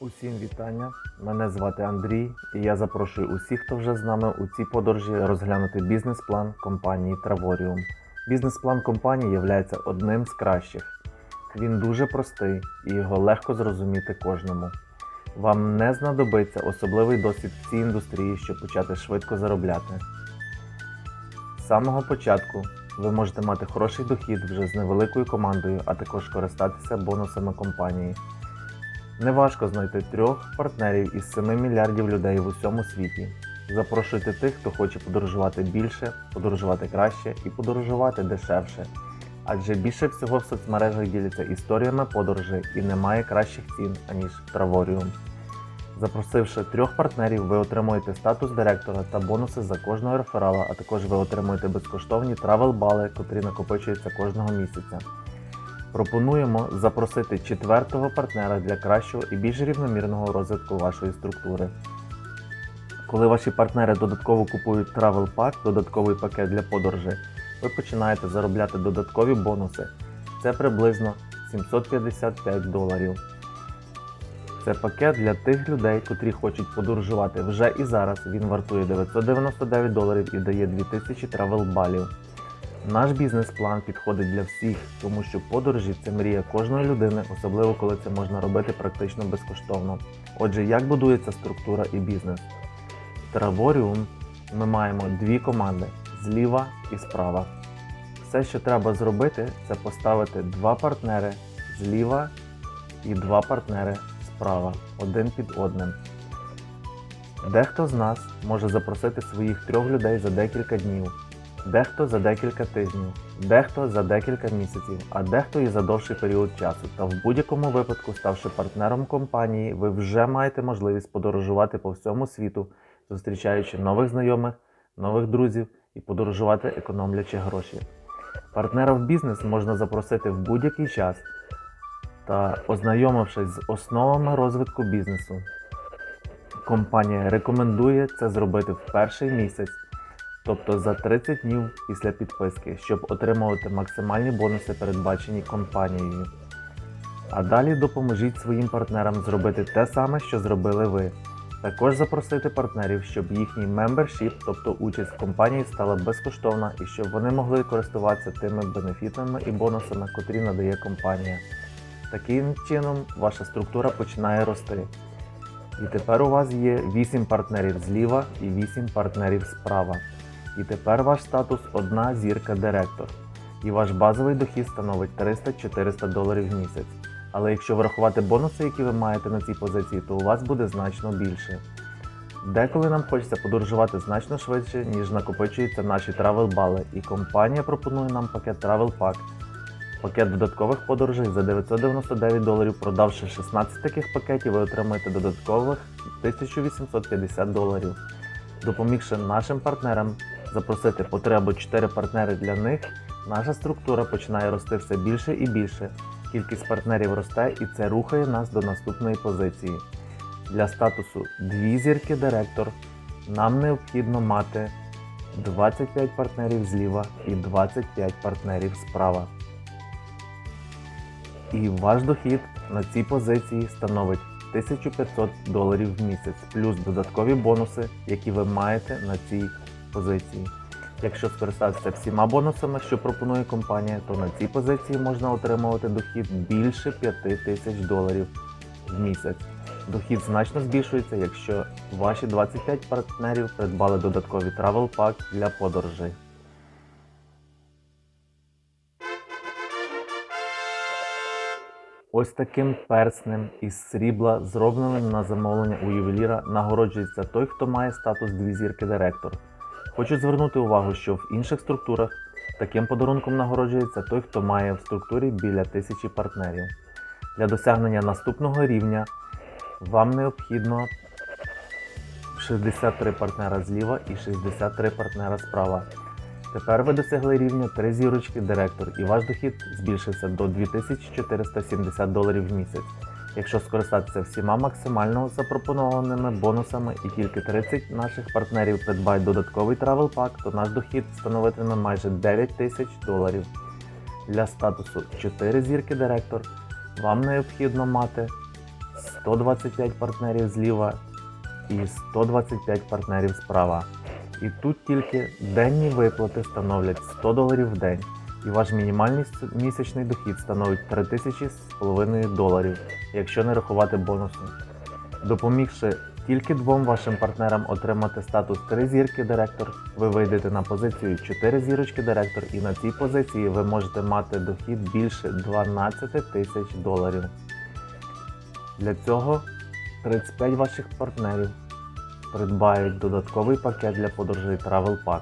Усім вітання! Мене звати Андрій, і я запрошую усіх, хто вже з нами у цій подорожі розглянути бізнес-план компанії Travorіум. Бізнес-план компанії є одним з кращих. Він дуже простий і його легко зрозуміти кожному. Вам не знадобиться особливий досвід в цій індустрії, щоб почати швидко заробляти. З самого початку ви можете мати хороший дохід вже з невеликою командою, а також користатися бонусами компанії. Неважко знайти трьох партнерів із 7 мільярдів людей в усьому світі. Запрошуйте тих, хто хоче подорожувати більше, подорожувати краще і подорожувати дешевше. Адже більше всього в соцмережах діляться історіями подорожей і немає кращих цін, аніж Travorіум. Запросивши трьох партнерів, ви отримуєте статус директора та бонуси за кожного реферала, а також ви отримуєте безкоштовні травел-бали, котрі накопичуються кожного місяця. Пропонуємо запросити четвертого партнера для кращого і більш рівномірного розвитку вашої структури. Коли ваші партнери додатково купують Travel Pack, додатковий пакет для подорожей, ви починаєте заробляти додаткові бонуси. Це приблизно 755 доларів. Це пакет для тих людей, котрі хочуть подорожувати вже і зараз. Він вартує 999 доларів і дає 2000 travel балів. Наш бізнес-план підходить для всіх, тому що подорожі це мрія кожної людини, особливо коли це можна робити практично безкоштовно. Отже, як будується структура і бізнес? Travorіум ми маємо дві команди зліва і справа. Все, що треба зробити, це поставити два партнери зліва і два партнери справа, один під одним. Дехто з нас може запросити своїх трьох людей за декілька днів, дехто за декілька тижнів, дехто за декілька місяців, а дехто і за довший період часу. Та в будь-якому випадку, ставши партнером компанії, ви вже маєте можливість подорожувати по всьому світу, зустрічаючи нових знайомих, нових друзів і подорожувати, економлячи гроші. Партнера в бізнес можна запросити в будь-який час та ознайомившись з основами розвитку бізнесу. Компанія рекомендує це зробити в перший місяць, тобто за 30 днів після підписки, щоб отримувати максимальні бонуси, передбачені компанією. А далі допоможіть своїм партнерам зробити те саме, що зробили ви. Також запросити партнерів, щоб їхній мембершіп, тобто участь в компанії, стала безкоштовна і щоб вони могли користуватися тими бенефітами і бонусами, котрі надає компанія. Таким чином ваша структура починає рости. І тепер у вас є 8 партнерів зліва і 8 партнерів справа. І тепер ваш статус одна зірка директор. І ваш базовий дохід становить 300-400 доларів в місяць. Але якщо врахувати бонуси, які ви маєте на цій позиції, то у вас буде значно більше. Деколи нам хочеться подорожувати значно швидше, ніж накопичуються наші travel бали, і компанія пропонує нам пакет Travel Pack. Пакет додаткових подорожей за 999 доларів, продавши 16 таких пакетів, ви отримаєте додаткових 1850 доларів. Допомігши нашим партнерам запросити по 3 або 4 партнери для них, наша структура починає рости все більше і більше. Кількість партнерів росте і це рухає нас до наступної позиції. Для статусу дві зірки директор нам необхідно мати 25 партнерів зліва і 25 партнерів справа. І ваш дохід на цій позиції становить 1500 доларів в місяць, плюс додаткові бонуси, які ви маєте на цій позиції. Якщо скористатися всіма бонусами, що пропонує компанія, то на цій позиції можна отримувати дохід більше 5000 доларів в місяць. Дохід значно збільшується, якщо ваші 25 партнерів придбали додаткові travel pack для подорожей. Ось таким перснем із срібла, зробленим на замовлення у ювеліра, нагороджується той, хто має статус дві зірки директор. Хочу звернути увагу, що в інших структурах таким подарунком нагороджується той, хто має в структурі біля тисячі партнерів. Для досягнення наступного рівня вам необхідно 63 партнера зліва і 63 партнера справа. Тепер ви досягли рівня 3 зірочки директор і ваш дохід збільшився до 2470 доларів в місяць. Якщо скористатися всіма максимально запропонованими бонусами і тільки 30 наших партнерів придбають додатковий travel pack, то наш дохід становитиме майже 9 тисяч доларів. Для статусу 4 зірки директор вам необхідно мати 125 партнерів зліва і 125 партнерів справа. І тут тільки денні виплати становлять 100 доларів в день, і ваш мінімальний місячний дохід становить 3000,5 доларів, якщо не рахувати бонуси. Допомігши тільки двом вашим партнерам отримати статус 3 зірки директор, ви вийдете на позицію 4 зірочки директор, і на цій позиції ви можете мати дохід більше 12 тисяч доларів. Для цього 35 ваших партнерів придбають додатковий пакет для подорожей Travel Pack.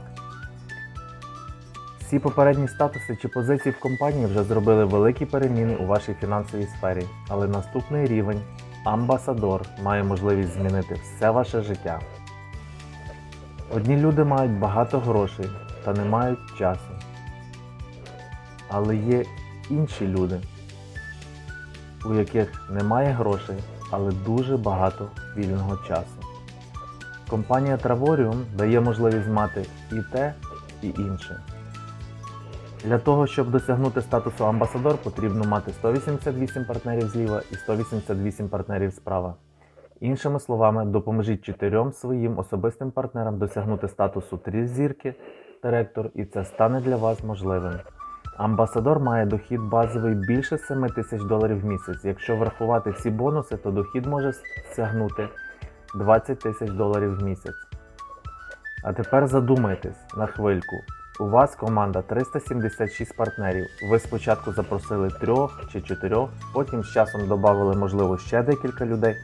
Всі попередні статуси чи позиції в компанії вже зробили великі переміни у вашій фінансовій сфері, але наступний рівень амбасадор має можливість змінити все ваше життя. Одні люди мають багато грошей та не мають часу. Але є інші люди, у яких немає грошей, але дуже багато вільного часу. Компанія Travorium дає можливість мати і те, і інше. Для того, щоб досягнути статусу амбасадор, потрібно мати 188 партнерів зліва і 188 партнерів справа. Іншими словами, допоможіть чотирьом своїм особистим партнерам досягнути статусу 3 зірки директор, і це стане для вас можливим. Амбасадор має дохід базовий більше 7 тисяч доларів в місяць. Якщо врахувати всі бонуси, то дохід може сягнути 20 тисяч доларів в місяць. А тепер задумайтесь на хвильку. У вас команда 376 партнерів. Ви спочатку запросили трьох чи чотирьох, потім з часом додали, можливо, ще декілька людей,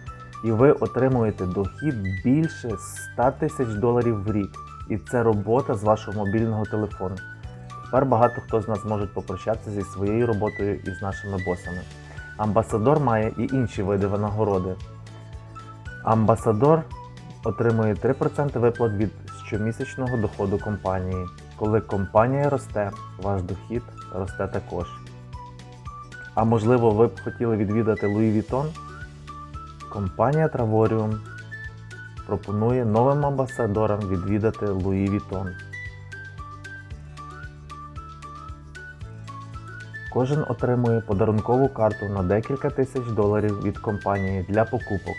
і ви отримуєте дохід більше 100 тисяч доларів в рік. І це робота з вашого мобільного телефону. Тепер багато хто з нас може попрощатися зі своєю роботою і з нашими босами. Амбасадор має і інші види винагороди. Амбасадор отримує 3% виплат від щомісячного доходу компанії. Коли компанія росте, ваш дохід росте також. А можливо, ви б хотіли відвідати Louis Vuitton? Компанія Travorium пропонує новим амбасадорам відвідати Louis Vuitton. Кожен отримує подарункову карту на декілька тисяч доларів від компанії для покупок.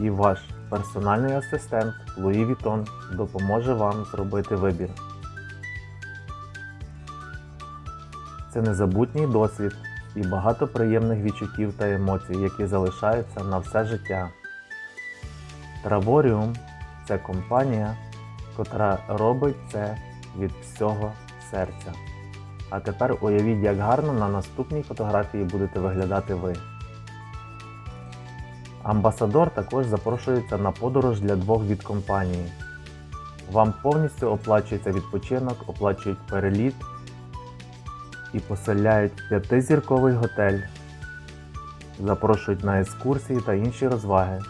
І ваш персональний асистент Луї Вітон допоможе вам зробити вибір. Це незабутній досвід і багато приємних відчуттів та емоцій, які залишаються на все життя. Траворіум це компанія, котра робить це від всього серця. А тепер уявіть, як гарно на наступній фотографії будете виглядати ви. Амбасадор також запрошується на подорож для двох від компанії. Вам повністю оплачується відпочинок, оплачують переліт і поселяють в п'ятизірковий готель, запрошують на екскурсії та інші розваги.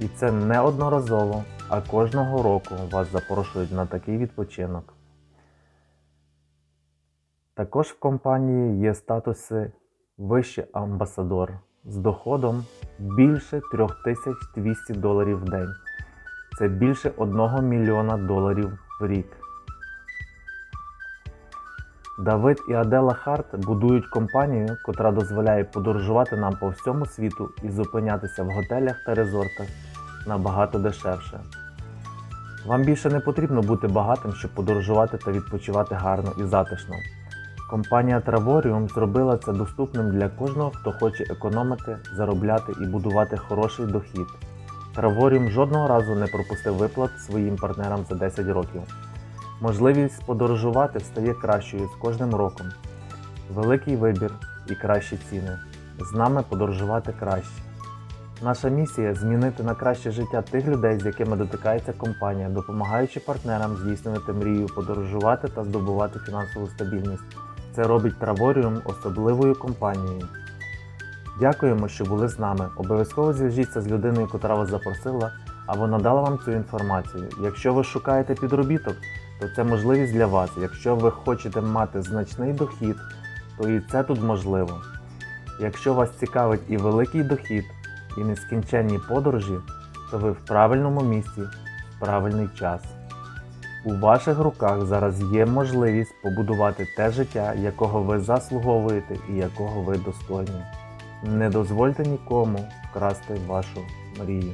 І це не одноразово, а кожного року вас запрошують на такий відпочинок. Також в компанії є статуси вище амбасадор з доходом більше 3200 доларів в день. Це більше 1 мільйона доларів в рік. Давид і Адела Харт будують компанію, котра дозволяє подорожувати нам по всьому світу і зупинятися в готелях та резортах набагато дешевше. Вам більше не потрібно бути багатим, щоб подорожувати та відпочивати гарно і затишно. Компанія Travorium зробила це доступним для кожного, хто хоче економити, заробляти і будувати хороший дохід. Travorium жодного разу не пропустив виплат своїм партнерам за 10 років. Можливість подорожувати стає кращою з кожним роком. Великий вибір і кращі ціни. З нами подорожувати краще. Наша місія змінити на краще життя тих людей, з якими дотикається компанія, допомагаючи партнерам здійснювати мрію, подорожувати та здобувати фінансову стабільність. Це робить Траворіум особливою компанією. Дякуємо, що були з нами. Обов'язково зв'яжіться з людиною, котра вас запросила, або надала вам цю інформацію. Якщо ви шукаєте підробіток, то це можливість для вас. Якщо ви хочете мати значний дохід, то і це тут можливо. Якщо вас цікавить і великий дохід, і нескінченні подорожі, то ви в правильному місці, в правильний час. У ваших руках зараз є можливість побудувати те життя, якого ви заслуговуєте і якого ви достойні. Не дозвольте нікому вкрасти вашу мрію.